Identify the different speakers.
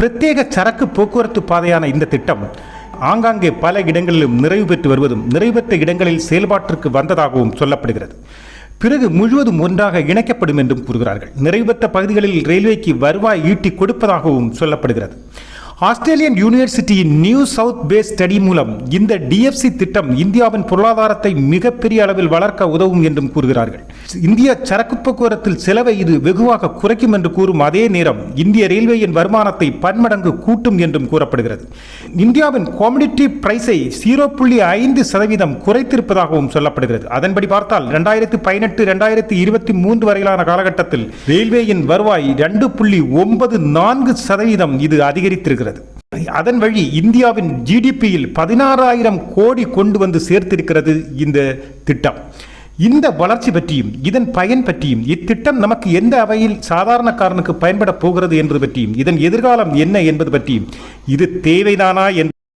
Speaker 1: பிரத்யேக சரக்கு போக்குவரத்து பாதையான இந்த திட்டம் ஆங்காங்கே பல இடங்களிலும் நிறைவு பெற்று வருவதும் நிறைவு பெற்ற இடங்களில் செயல்பாட்டிற்கு வந்ததாகவும் சொல்லப்படுகிறது. பிறகு முழுவதும் ஒன்றாக இணைக்கப்படும் என்றும் கூறுகிறார்கள். நிறைவு பெற்ற பகுதிகளில் ரயில்வேக்கு வருவாய் ஈட்டி கொடுப்பதாகவும் சொல்லப்படுகிறது. ஆஸ்திரேலியன் யூனிவர்சிட்டியின் நியூ சவுத் பேஸ் ஸ்டடி மூலம் இந்த டிஎஃப்சி திட்டம் இந்தியாவின் பொருளாதாரத்தை மிகப்பெரிய அளவில் வளர்க்க உதவும் என்றும் கூறுகிறார்கள். இந்திய சரக்கு போக்குவரத்தில் செலவை இது வெகுவாக குறைக்கும் என்று கூறும் அதே நேரம் இந்திய ரயில்வேயின் வருமானத்தை பன்மடங்கு கூட்டும் என்றும் கூறப்படுகிறது. இந்தியாவின் காமடிட்டி பிரைஸை ஜீரோ புள்ளி ஐந்து சதவீதம் குறைத்திருப்பதாகவும் சொல்லப்படுகிறது. அதன்படி பார்த்தால் இரண்டாயிரத்தி பதினெட்டு இரண்டாயிரத்தி இருபத்தி மூன்று வரையிலான காலகட்டத்தில் ரயில்வேயின் வருவாய் ரெண்டு புள்ளி ஒன்பது நான்கு சதவீதம் இது அதிகரித்திருக்கிறது. அதன் வழி இந்தியாவின் ஜிடிபியில் பதினாறாயிரம் கோடி கொண்டு வந்து சேர்த்திருக்கிறது இந்த திட்டம். இந்த வளர்ச்சி பற்றியும் இதன் பயன் பற்றியும் இத்திட்டம் நமக்கு எந்த அவையில் சாதாரணக்காரனுக்கு பயன்பட போகிறது என்பது பற்றியும் இதன் எதிர்காலம் என்ன என்பது பற்றியும் இது தேவைதானா என்று